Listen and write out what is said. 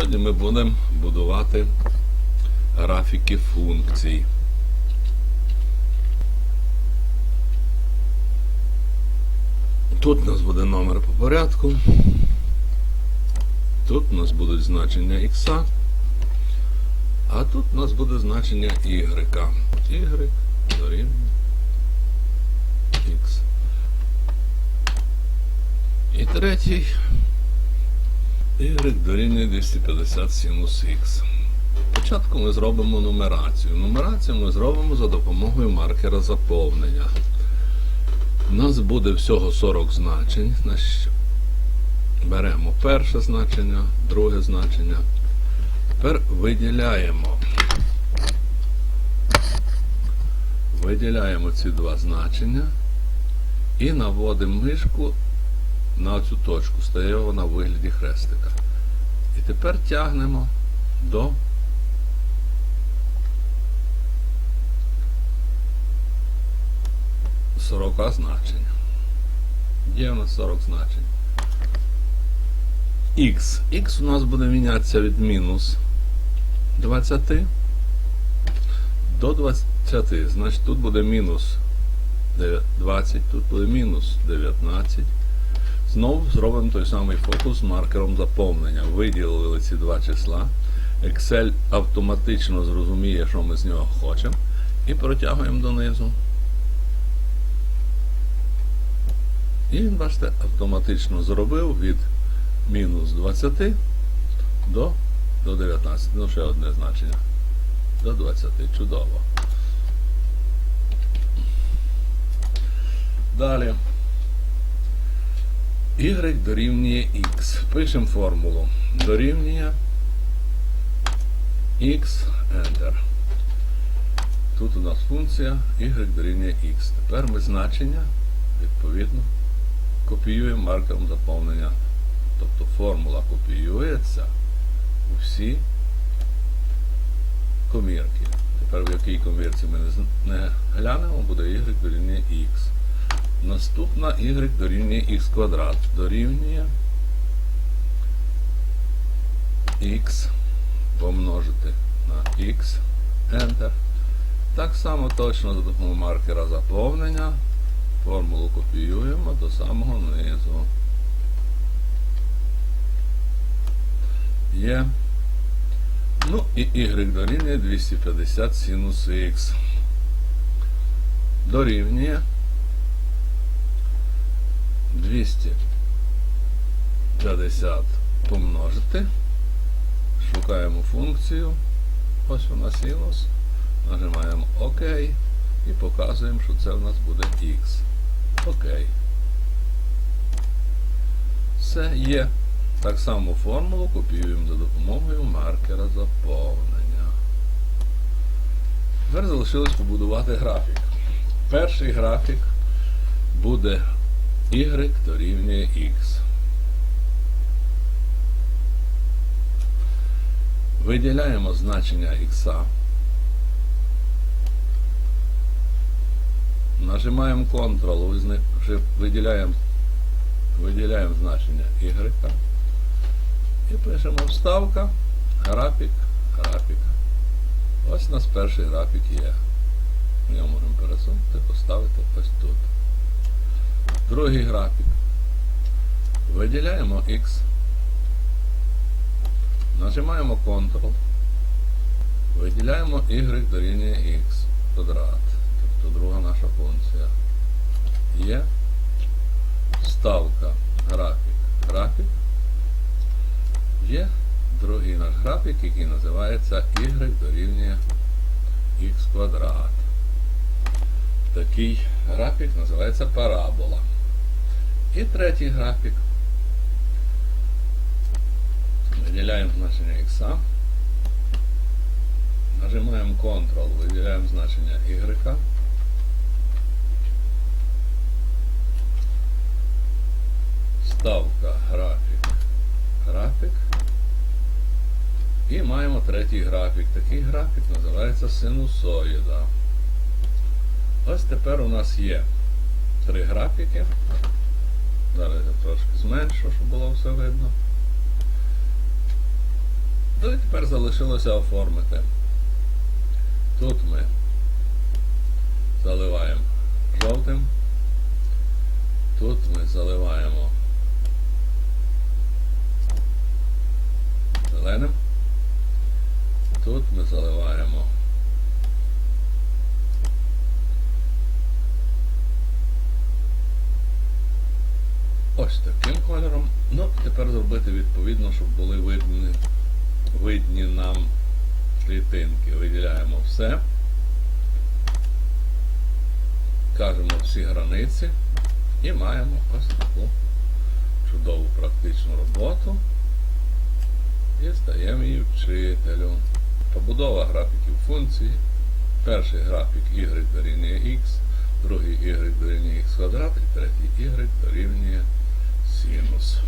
Сьогодні ми будемо будувати графіки функцій. Тут у нас буде номер по порядку. Тут у нас будуть значення х, а тут у нас буде значення y. y дорівнює х. І третій y дорівнює 250 синус х. Спочатку ми зробимо нумерацію. Нумерацію ми зробимо за допомогою маркера заповнення. У нас буде всього 40 значень. Беремо перше значення, друге значення. Тепер виділяємо. Виділяємо ці два значення і наводимо мишку на цю точку. Стає вона в вигляді хрестика. І тепер тягнемо до сорока значень. Є у нас 40 значень. Х. Х у нас буде мінятися від мінус 20 до 20. Значить тут буде мінус 20, тут буде мінус 19. Знову зробимо той самий фокус з маркером заповнення. Виділили ці два числа. Excel автоматично зрозуміє, що ми з нього хочемо. І протягуємо донизу. І він, бачите, автоматично зробив від мінус 20 до, до 19. Ну, ще одне значення. До 20. Чудово. Далі. Y дорівнює X. Пишемо формулу. Дорівнює X, Enter. Тут у нас функція y дорівнює X. Тепер ми значення, відповідно, копіюємо маркером заповнення. Тобто формула копіюється у всі комірки. Тепер в якій комірці ми не, не глянемо, буде y дорівнює x. Наступна y дорівнює x квадрат. Дорівнює x помножити на x. Enter. Так само точно за допомогою маркера заповнення. Формулу копіюємо до самого низу. Є. Ну і y дорівнює 250 синус х. Дорівнює 250 помножити. Шукаємо функцію. Ось вона синус. Нажимаємо ОК і показуємо, що це в нас буде х. Окей. Все є. Так само формулу копіюємо за допомогою маркера заповнення. Тепер залишилось побудувати графік. Перший графік буде y дорівнює x. Виділяємо значення x. Нажимаємо Ctrl, виділяємо, виділяємо значення y. І пишемо вставка, графік, графік. Ось у нас перший графік є. Ми його можемо пересунути, поставити ось тут. Другий графік. Виділяємо X. Нажимаємо Ctrl. Виділяємо y дорівнює x квадрат. Тобто друга наша функція. Є ставка, графік, графік. Є другий наш графік, який називається y дорівнює x квадрат. Такий графік називається парабола. І третій графік. Виділяємо значення x. Нажимаємо Ctrl, виділяємо значення y. Ставка, графік, графік. І маємо третій графік. Такий графік називається синусоїда. Ось тепер у нас є три графіки. Зараз я трошки зменшу, щоб було все видно. Ну і Тепер залишилося оформити. Тут ми заливаємо жовтим. Тут ми заливаємо зеленим. Тут ми заливаємо ось таким кольором. Ну, тепер зробити відповідно, щоб були видні, видні нам клітинки. Виділяємо все. Кажемо всі границі і маємо ось таку чудову практичну роботу. І стаємо її вчителю. Побудова графіків функції. Перший графік y дорівнює x, другий y дорівнює x квадрат і третій y дорівнює синус.